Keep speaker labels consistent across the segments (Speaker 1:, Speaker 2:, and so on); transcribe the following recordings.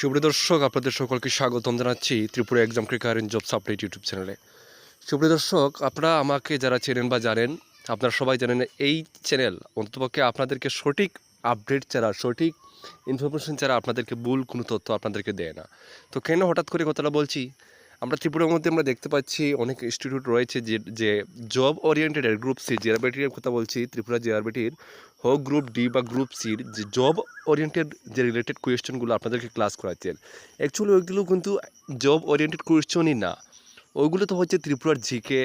Speaker 1: সুপ্রিয় দর্শক, আপনাদের সকলকে স্বাগতম জানাচ্ছি Tripura exam cracker job update YouTube চ্যানেলে সুপ্রিয় দর্শক, আপনারা আমাকে যারা চেনেন বা জানেন, আপনারা সবাই জানেন এই চ্যানেল অন্ততপক্ষে আপনাদেরকে সঠিক আপডেট ছাড়া, সঠিক ইনফরমেশন ছাড়া আপনাদেরকে ভুল কোনো তথ্য আপনাদেরকে দেয় না। তো কেন হঠাৎ করে কথাটা বলছি? আমরা ত্রিপুরার মধ্যে আমরা দেখতে পাচ্ছি অনেক ইনস্টিটিউট রয়েছে যে যে জব ওরিয়েন্টেড গ্রুপ সি জিআরবিটির কথা বলছি, ত্রিপুরা জিআরবিটির হোক গ্রুপ ডি বা গ্রুপ সির যে জব ওরিয়েন্টেড যে রিলেটেড কোয়েশ্চেনগুলো আপনাদেরকে ক্লাস করাচ্ছেন। অ্যাকচুয়ালি ওইগুলো কিন্তু জব ওরিয়েন্টেড কোয়েশ্চনই না। ওইগুলো তো হচ্ছে ত্রিপুরার জিকে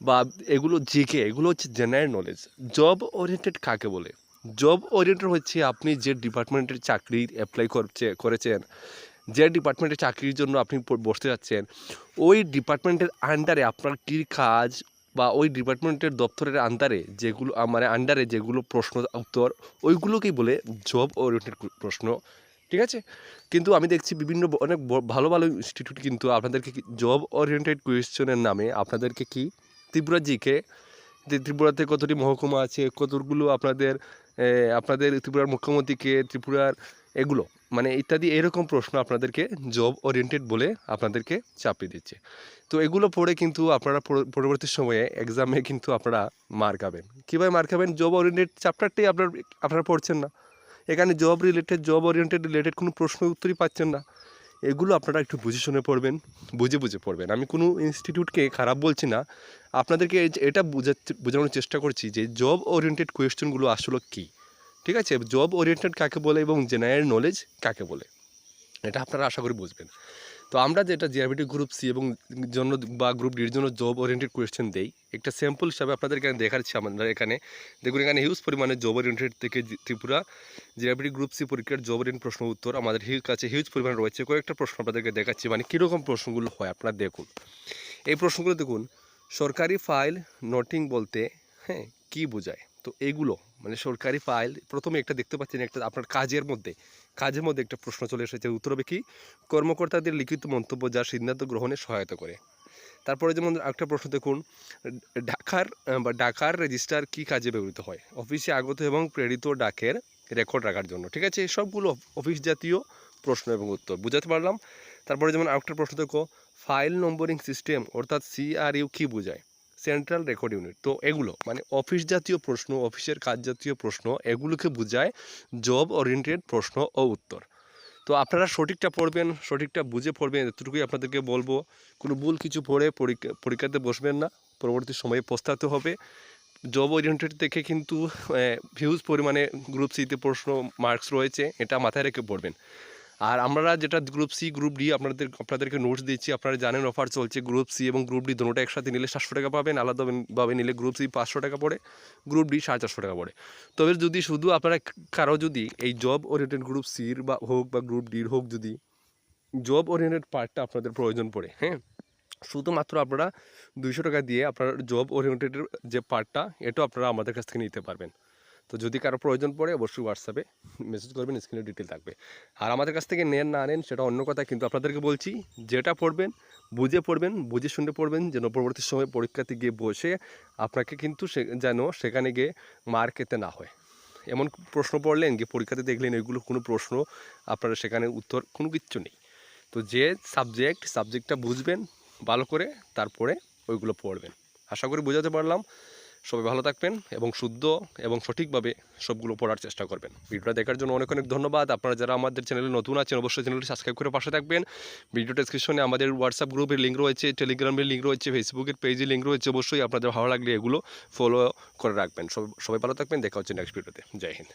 Speaker 1: বা এগুলো জিকে এগুলো হচ্ছে জেনারেল নলেজ জব ওরিয়েন্টেড কাকে বলে? জব ওরিয়েন্টেড হচ্ছে আপনি যে ডিপার্টমেন্টের চাকরি অ্যাপ্লাই করছে, করেছেন যে ডিপার্টমেন্টে চাকরির জন্য আপনি বসতে যাচ্ছেন, ওই ডিপার্টমেন্টের আন্ডারে আপনার কী কাজ বা ওই ডিপার্টমেন্টের দপ্তরের আন্ডারে যেগুলো মানে আন্ডারে যেগুলো প্রশ্ন উত্তর, ওইগুলোকেই বলে জব ওরিয়েন্টেড প্রশ্ন, ঠিক আছে? কিন্তু আমি দেখছি বিভিন্ন অনেক ভালো ভালো ইনস্টিটিউট কিন্তু আপনাদেরকে জব ওরিয়েন্টেড কোয়েশ্চনের নামে আপনাদেরকে কি, ত্রিপুরা জিকে যে ত্রিপুরাতে কতটি মহকুমা আছে, কতগুলো আপনাদের আপনাদের ত্রিপুরার মুখ্যমন্ত্রীকে ত্রিপুরার এগুলো মানে ইত্যাদি এরকম প্রশ্ন আপনাদেরকে জব ওরিয়েন্টেড বলে আপনাদেরকে চাপিয়ে দিচ্ছে। তো এগুলো পড়ে কিন্তু আপনারা পরবর্তী সময়ে এক্সামে কিন্তু আপনারা মার খাবেন কীভাবে মার খাবেন জব ওরিয়েন্টেড চ্যাপ্টারটাই আপনার, আপনারা পড়ছেন না। এখানে job related job oriented related কোনো প্রশ্ন উত্তরই পাচ্ছেন না। এগুলো আপনারা একটু বুঝে শুনে পড়বেন, বুঝে বুঝে পড়বেন। আমি কোনো ইনস্টিটিউটকে খারাপ বলছি না। আপনাদেরকে এটা বোঝানোর চেষ্টা করছি যে জব ওরিয়েন্টেড কোয়েশ্চেনগুলো আসলে কী। ঠিক আছে? জব ওরিয়েন্টেড কাকে বলে এবং জেনারেল নলেজ কাকে বলে? এটা আপনারা আশা করি বুঝবেন। তো আমরা যেটা জিআরবিটি গ্রুপ সি এবং জন্য বা গ্রুপ ডির জন্য জব ওরিয়েন্টেড কোয়েশ্চেন দেই, একটা স্যাম্পল হিসাবে আপনাদের এখানে দেখাচ্ছি আমরা এখানে। দেখুন, এখানে হিউজ পরিমাণে জব ওরিয়েন্টেড থেকে ত্রিপুরা জিআরবিটি গ্রুপ সি পরীক্ষার জব ওরিয়েন্ট প্রশ্ন উত্তর আমাদের কাছে হিউজ পরিমাণে রয়েছে। কয়েকটা প্রশ্ন আপনাদেরকে দেখাচ্ছি মানে কীরকম প্রশ্নগুলো হয় আপনারা দেখুন। এই প্রশ্নগুলো দেখুন, সরকারি ফাইল নোটিং বলতে হ্যাঁ কী বোঝায়? তো এগুলো মানে সরকারি ফাইল প্রথমে একটা দেখতে পাচ্ছেন একটা আপনার কাজের মধ্যে কাজের মধ্যে একটা প্রশ্ন চলে এসেছে উত্তর হবে কি? কর্মকর্তাদের লিখিত মন্তব্য যা সিদ্ধান্ত গ্রহণে সহায়তা করে। তারপরে যেমন একটা প্রশ্ন দেখুন আহ, বা ডাকার রেজিস্টার কি কাজে ব্যবহৃত হয়? অফিসে আগত এবং প্রেরিত ডাকের রেকর্ড রাখার জন্য ঠিক আছে? সবগুলো অফিস জাতীয় প্রশ্ন এবং উত্তর বুঝাতে পারলাম? তারপরে যেমন আরেকটা প্রশ্ন দেখো ফাইল নম্বরিং সিস্টেম অর্থাৎ সিআরইউ কী বোঝায়? সেন্ট্রাল রেকর্ড ইউনিট তো এগুলো মানে অফিস জাতীয় প্রশ্ন অফিসের কাজ জাতীয় প্রশ্ন, এগুলোকে বোঝায় জব ওরিয়েন্টেড প্রশ্ন ও উত্তর। তো আপনারা সঠিকটা পড়বেন, সঠিকটা বুঝে পড়বেন, এতটুকুই আপনাদেরকে বলব। কোনো ভুল কিছু পড়ে পরীক্ষা পরীক্ষাতে বসবেন না, পরবর্তী সময়ে পস্তাতে হবে। জব ওরিয়েন্টেড থেকে কিন্তু হিউজ পরিমাণে গ্রুপ সিতে প্রশ্ন মার্কস রয়েছে, এটা মাথায় রেখে পড়বেন। আর আমরা যেটা গ্রুপ সি গ্রুপ ডি আপনাদের, আপনাদেরকে নোটস দিচ্ছি, আপনারা জানেন অফার চলছে গ্রুপ সি এবং গ্রুপ ডি দুটোটা একসাথে নিলে সাতশো টাকা পাবেন, আলাদাভাবে নিলে গ্রুপ সি পাঁচশো টাকা পড়ে গ্রুপ ডি সাড়ে চারশো টাকা পড়ে। তবে যদি শুধু আপনারা কারও যদি এই জব ওরিয়েন্টেড গ্রুপ সির বা হোক বা গ্রুপ ডির হোক যদি জব ওরিয়েন্টেড পার্টটা আপনাদের প্রয়োজন পড়ে হ্যাঁ? শুধুমাত্র আপনারা দুইশো টাকা দিয়ে আপনার জব ওরিয়েন্টেডের যে পার্টটা এটাও আপনারা আমাদের কাছ থেকে নিতে পারবেন। তো যদি কারও প্রয়োজন পড়ে অবশ্যই হোয়াটসঅ্যাপে মেসেজ করবেন স্ক্রিনে ডিটেল থাকবে। আর আমাদের কাছ থেকে নেন, না নেন, সেটা অন্য কথা, কিন্তু আপনাদেরকে বলছি, যেটা পড়বেন, বুঝে পড়বেন, বুঝে শুনে পড়বেন, যেন পরবর্তী সময় পরীক্ষাতে গিয়ে বসে আপনাকে কিন্তু সে, যেন সেখানে গিয়ে মার খেতে না হয়। এমন প্রশ্ন পড়লেন, গিয়ে পরীক্ষাতে দেখলেন, এগুলো কোনো প্রশ্ন, আপনারা সেখানে উত্তর, কোনো কিচ্ছু নেই। তো যে সাবজেক্ট সাবজেক্টটা বুঝবেন ভালো করে, তারপরে ওইগুলো পড়বেন। আশা করি বোঝাতে পারলাম। সবাই ভালো থাকবেন এবং শুদ্ধ এবং সঠিকভাবে সবগুলো পড়ার চেষ্টা করবেন। ভিডিওটা দেখার জন্য অনেক অনেক ধন্যবাদ। আপনারা যারা আমাদের চ্যানেলে নতুন আছেন, অবশ্যই চ্যানেলটি সাবস্ক্রাইব করে পাশে থাকবেন। ভিডিও ডিসক্রিপশনে আমাদের হোয়াটসঅ্যাপ গ্রুপের লিঙ্ক রয়েছে টেলিগ্রামের লিঙ্ক রয়েছে ফেসবুকের পেজের লিঙ্ক রয়েছে। অবশ্যই আপনাদের ভালো লাগলে এগুলো ফলো করে রাখবেন। সবাই ভালো থাকবেন। দেখা হচ্ছে নেক্সট ভিডিওতে জয় হিন্দ।